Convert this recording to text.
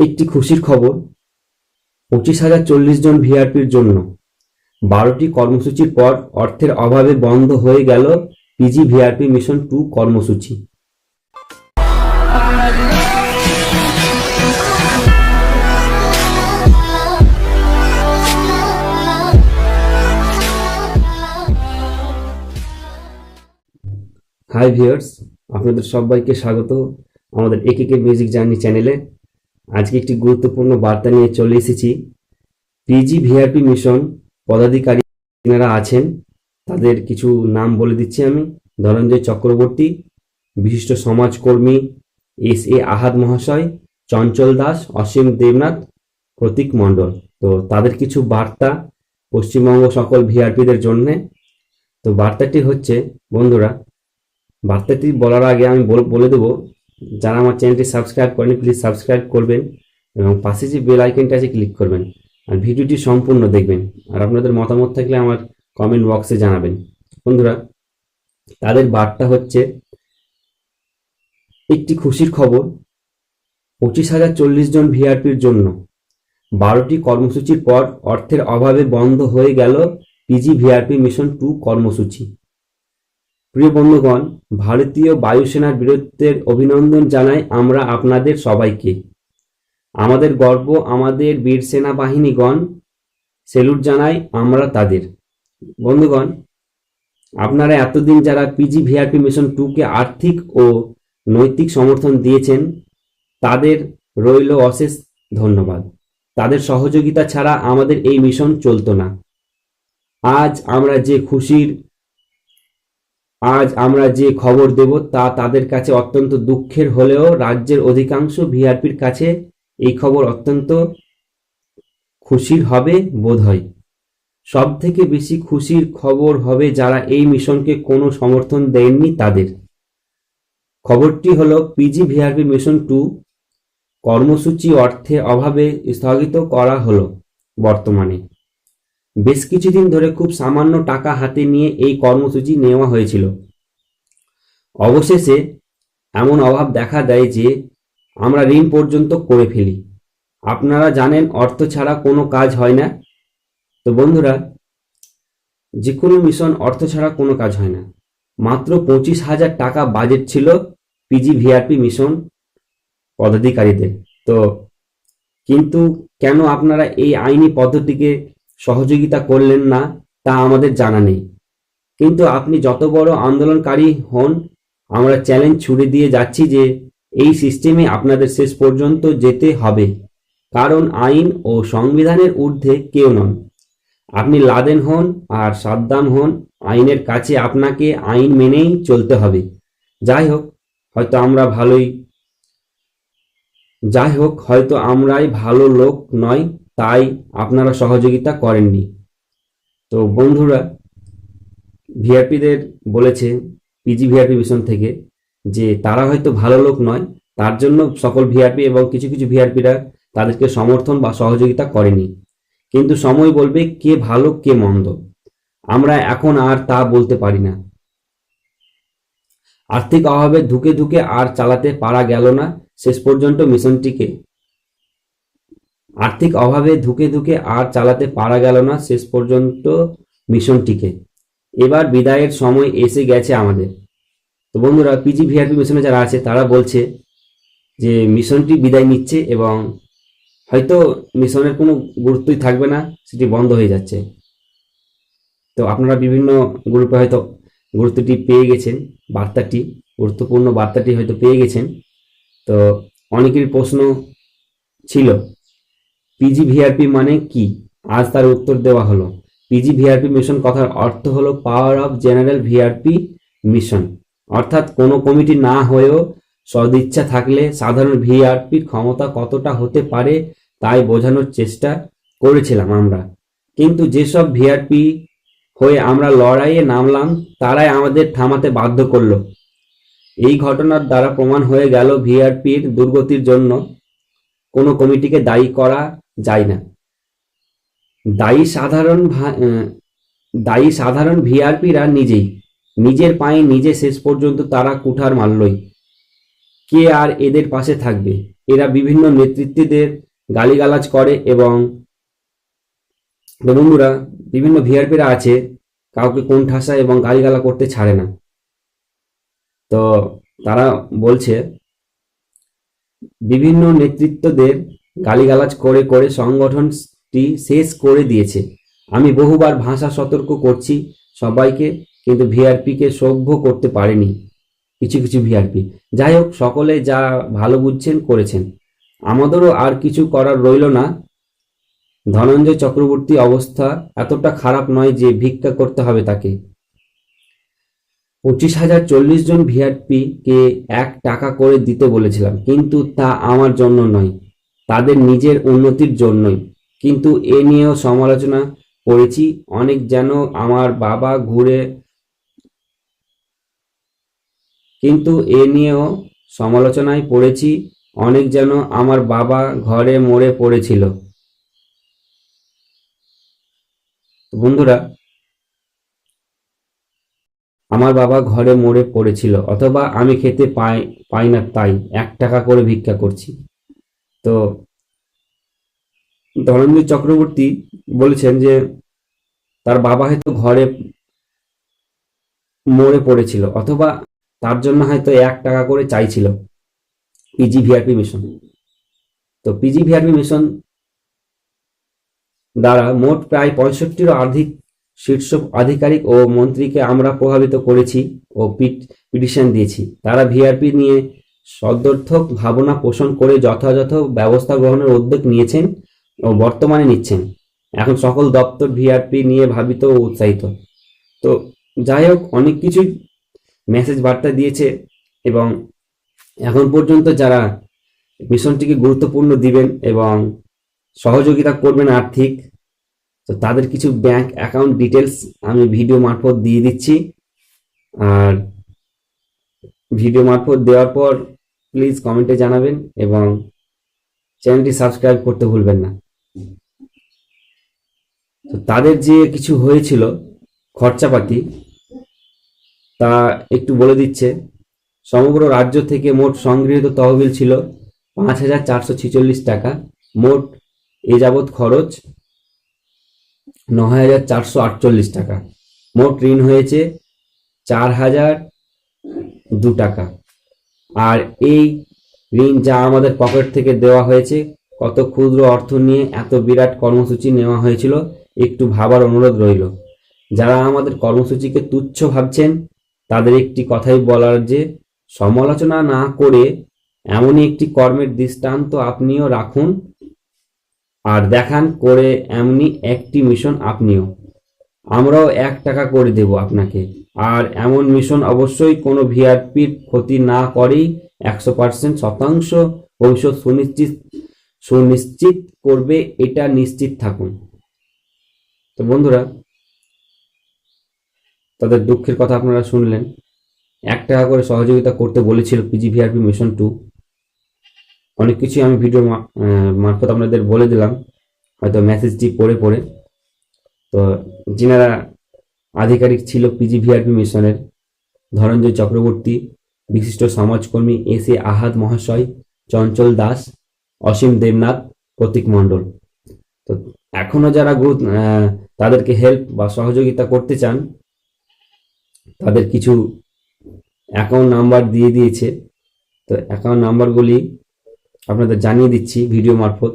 একটি খুশির খবর, পঁচিশ হাজার চল্লিশ জন ভিআরপির জন্য। বারোটি কর্মসূচির পর অর্থের অভাবে বন্ধ হয়ে গেল পিজি ভিআরপি মিশন টু কর্মসূচি। হাই ভিউয়ার্স আপনাদের সবাইকে স্বাগত আমাদের একে কে মিউজিক জার্নি চ্যানেলে। আজকে একটি গুরুত্বপূর্ণ বার্তা নিয়ে চলে এসেছি। পিজি ভিআরপি মিশন পদাধিকারী যারা আছেন, তাদের কিছু নাম বলে দিচ্ছি আমি। ধনঞ্জয় চক্রবর্তী, বিশিষ্ট সমাজকর্মী এস এ আহাদ মহাশয়, চঞ্চল দাস, অসীম দেবনাথ, প্রতীক মণ্ডল। তো তাদের কিছু বার্তা পশ্চিমবঙ্গ সকল ভিআরপিদের জন্যে। তো বার্তাটি হচ্ছে, বন্ধুরা, বার্তাটি বলার আগে আমি বল- দেবো যারা আমার চ্যানেলটি সাবস্ক্রাইব করেনি প্লিজ সাবস্ক্রাইব করবেন এবং পাশে যে বেল আইকনটা আছে ক্লিক করবেন। আর ভিডিওটি সম্পূর্ণ দেখবেন। আর আপনাদের মতামত থাকলে আমার কমেন্ট বক্সে জানাবেন। বন্ধুরা, তাদের বার্তা হচ্ছে, একটি খুশির খবর, পঁচিশ হাজার চল্লিশ জন ভিআরপির জন্য। বারোটি কর্মসূচির পর অর্থের অভাবে বন্ধ হয়ে গেল পিজি ভিআরপি মিশন টু কর্মসূচি। প্রিয় বন্ধুগণ, ভারতীয় বায়ুসেনার বীরত্বের অভিনন্দন জানাই আমরা আপনাদের সবাইকে। আমাদের গর্ব আমাদের বীর সেনাবাহিনীগণ, সেলুট জানাই আমরা তাদের। বন্ধুগণ, আপনারা এতদিন যারা পিজি ভিআরপি মিশন টুকে আর্থিক ও নৈতিক সমর্থন দিয়েছেন, তাদের রইল অশেষ ধন্যবাদ। তাদের সহযোগিতা ছাড়া আমাদের এই মিশন চলতো না। আজ আমরা যে খুশির আজ আমরা যে খবর দেব তা তাদের কাছে অত্যন্ত দুঃখের হলেও রাজ্যের অধিকাংশ ভিআরপির কাছে এই খবর অত্যন্ত খুশির হবে বোধহয়। সব থেকে বেশি খুশির খবর হবে যারা এই মিশনকে কোনো সমর্থন দেননি তাদের। খবরটি হলো পিজি ভিআরপি মিশন টু কর্মসূচি অর্থে অভাবে স্থগিত করা হলো বর্তমানে। বেশ কিছুদিন ধরে খুব সামান্য টাকা হাতে নিয়ে এই কর্মসূচি নেওয়া হয়েছিল। অবশেষে এমন অভাব দেখা দেয় যে আমরা ঋণ পর্যন্ত করে ফেলি। আপনারা জানেন অর্থ ছাড়া কোনো কাজ হয় না। তো বন্ধুরা যে কোনো মিশন অর্থ ছাড়া কোনো কাজ হয় না। মাত্র পঁচিশ হাজার টাকা বাজেট ছিল পিজি ভিআরপি মিশন পদাধিকারীদের। তো কিন্তু কেন আপনারা এই আইনি পদ্ধতিকে সহযোগিতা করলেন না, তা আমাদের জানা নেই। কিন্তু আপনি যত বড় আন্দোলনকারী হন, আমরা চ্যালেঞ্জ ছুড়ে দিয়ে যাচ্ছি যে এই সিস্টেমে আপনাদের শেষ পর্যন্ত যেতে হবে। কারণ আইন ও সংবিধানের ঊর্ধ্বে কেউ নন। আপনি লাদেন হন আর সাদ্দাম হন, আইনের কাছে আপনাকে আইন মেনেই চলতে হবে। যাই হোক, হয়তো আমরা ভালোই যাই হোক, হয়তো আমরাই ভালো লোক নয়। তাই আপনারা সহযোগিতা করেননি। তো বন্ধুরা, ভিআরপিদের বলেছে, পিজি ভিআরপি মিশন থেকে, যে তারা হয়তো ভালো লোক নয়, তার জন্য সকল ভিআরপি এবং কিছু কিছু ভিআরপিরা তাদেরকে সমর্থন বা সহযোগিতা করেনি। কিন্তু সময় বলবে কে ভালো, কে মন্দ। আমরা এখন আর তা বলতে পারি না। আর্থিক অভাবে ধুকে ধুকে আর চালাতে পারা গেল না। শেষ পর্যন্ত মিশনটিকে আর্থিক অভাবে ধুকে ধুকে আর চালাতে পারা গেল না শেষ পর্যন্ত মিশনটিকে। এবার বিদায়ের সময় এসে গেছে আমাদের। তো বন্ধুরা পিজি ভিআরপি মিশনে যারা আছে, তারা বলছে যে মিশনটি বিদায় নিচ্ছে এবং হয়তো মিশনের কোনো গুরুত্বই থাকবে না, সেটি বন্ধ হয়ে যাচ্ছে। তো আপনারা বিভিন্ন গ্রুপে হয়তো গুরুত্বটি পেয়ে গেছেন, বার্তাটি, গুরুত্বপূর্ণ বার্তাটি হয়তো পেয়ে গেছেন। তো অনেকেরই প্রশ্ন ছিল পিজি ভিআরপি মানে কি? আজ তার উত্তর দেওয়া হলো। পিজি ভিআরপি মিশন কথার অর্থ হলো power of general VRP mission অর্থাৎ কোনো কমিটি না হয়েও সদিচ্ছা থাকলে সাধারণ ভিআরপির ক্ষমতা কতটা হতে পারে তাই বোঝানোর চেষ্টা করেছিলাম আমরা। কিন্তু যেসব ভিআরপি হয়ে আমরা লড়াইয়ে নামলাম, তারাই আমাদের থামাতে বাধ্য করল। এই ঘটনার দ্বারা প্রমাণ হয়ে গেল ভিআরপির দুর্গতির জন্য কোনো কমিটিকে দায়ী করা যায় না। দায়ী সাধারণ দায়ী সাধারণ ভিআরপিরা নিজেই, নিজের পায়ে নিজে শেষ পর্যন্ত তারা কুঠার মারলই। কে আর এদের পাশে থাকবে? এরা বিভিন্ন নেতৃত্বদের গালিগালাজ করে এবং বন্ধুরা, বিভিন্ন ভিআরপিরা আছে, কাউকে কোন ঠাসা এবং গালিগালা করতে ছাড়ে না। তো তারা বলছে, বিভিন্ন নেতৃত্বদের গালিগালাজ করে করে সংগঠনটি শেষ করে দিয়েছে। আমি বহুবার ভাষা সতর্ক করছি সবাইকে, কিন্তু ভিআরপিকে সভ্য করতে পারেনি। কিছু কিছু ভিআরপি। যাই হোক, সকলে যা ভালো বুঝছেন, করেছেন। আমাদেরও আর কিছু করার রইল না। ধনঞ্জয় চক্রবর্তী অবস্থা এতটা খারাপ নয় যে ভিক্ষা করতে হবে তাকে। পঁচিশ হাজার চল্লিশ জন ভিআরপি কে এক টাকা করে দিতে বলেছিলাম, কিন্তু তা আমার জন্য নয়। তাদের নিজের উন্নতির জন্যই। কিন্তু এ নিয়েও সমালোচনা করেছি, অনেক যেন আমার বাবা ঘুরে কিন্তু এ নিয়েও সমালোচনায় পড়েছি, অনেক যেন আমার বাবা ঘরে মরে পড়েছিল। বন্ধুরা, আমার বাবা ঘরে মরে পড়েছিল, অথবা আমি খেতে পাই পাই না তাই, এক টাকা করে ভিক্ষা করছি। তো ধনঞ্জয় চক্রবর্তী বলেছেন যে তার বাবা হয়তো ঘরে মরে পড়েছিল, অথবা তার জন্য হয়তো এক টাকা করে চাইছিল পিজি ভিআরপি মিশন তো পিজি ভিআরপি মিশন দ্বারা মোট প্রায় পঁয়ষট্টিরও অধিক শীর্ষ আধিকারিক ও মন্ত্রীকে আমরা প্রভাবিত করেছি ও পিটিশন দিয়েছি। তারা ভিআরপি নিয়ে সদর্থক ভাবনা পোষণ করে যথাযথ ব্যবস্থা গ্রহণের উদ্যোগ নিয়েছেন ও বর্তমানে নিচ্ছেন। এখন সকল দপ্তর ভিআরপি নিয়ে ভাবিত ও উৎসাহিত। তো যাই হোক, অনেক কিছুই মেসেজ বার্তা দিয়েছে এবং এখন পর্যন্ত যারা মিশনটিকে গুরুত্বপূর্ণ দিবেন এবং সহযোগিতা করবেন আর্থিক, তো তাদের কিছু ব্যাংক অ্যাকাউন্ট ডিটেলস আমি ভিডিও মারফত দিয়ে দিচ্ছি। আর ভিডিও মারফত দেওয়ার পর প্লিজ কমেন্টে জানাবেন এবং চ্যানেলটি সাবস্ক্রাইব করতে ভুলবেন না। তো তাদের যে কিছু হয়েছিল খরচাপাতি, তা একটু বলে দিচ্ছে। সমগ্র রাজ্য থেকে মোট সংগৃহীত তহবিল ছিল পাঁচ হাজার চারশো ছিচল্লিশ টাকা। মোট এ যাবৎ খরচ নয় হাজার চারশো আটচল্লিশ টাকা। মোট ঋণ হয়েছে চার হাজার দু টাকা। আর এই ঋণ যা আমাদের পকেট থেকে দেওয়া হয়েছে, কত ক্ষুদ্র অর্থ নিয়ে এত বিরাট কর্মসূচি নেওয়া হয়েছিল, একটু ভাবার অনুরোধ রইল। যারা আমাদের কর্মসূচিকে তুচ্ছ ভাবছেন, তাদের একটি কথাই বলার যে, সমালোচনা না করে এমনই একটি কর্মের দৃষ্টান্ত আপনিও রাখুন, আর দেখান করে এমনি একটি মিশন আপনিও। আমরাও এক টাকা করে দেব আপনাকে। আর এমন মিশন অবশ্যই কোনো ভিআরপির ক্ষতি না করেই একশো পার্সেন্ট শতাংশ ভবিষ্যৎ সুনিশ্চিত সুনিশ্চিত করবে, এটা নিশ্চিত থাকুন। তো বন্ধুরা, তাদের দুঃখের কথা আপনারা শুনলেন। এক টাকা করে সহযোগিতা করতে বলেছিল পিজি ভিআরপি মিশন টু অনেক কিছুই আমি ভিডিও মারফত আপনাদের বলে দিলাম। হয়তো মেসেজটি পড়ে পড়ে। তো, যিনারা আধিকারিক ছিল পিজিভিআরপি মিশনের ধনঞ্জয় চক্রবর্তী, বিশিষ্ট সমাজকর্মী এস এ আহাদ মহাশয়, চঞ্চল দাস, অসীম দেবনাথ, প্রতীক মণ্ডল। তো এখনও যারা গ্রুপ তাদেরকে হেল্প বা সহযোগিতা করতে চান, তাদের কিছু অ্যাকাউন্ট নাম্বার দিয়ে দিয়েছে। তো অ্যাকাউন্ট নাম্বারগুলি আপনাদের জানিয়ে দিচ্ছি ভিডিও মারফত।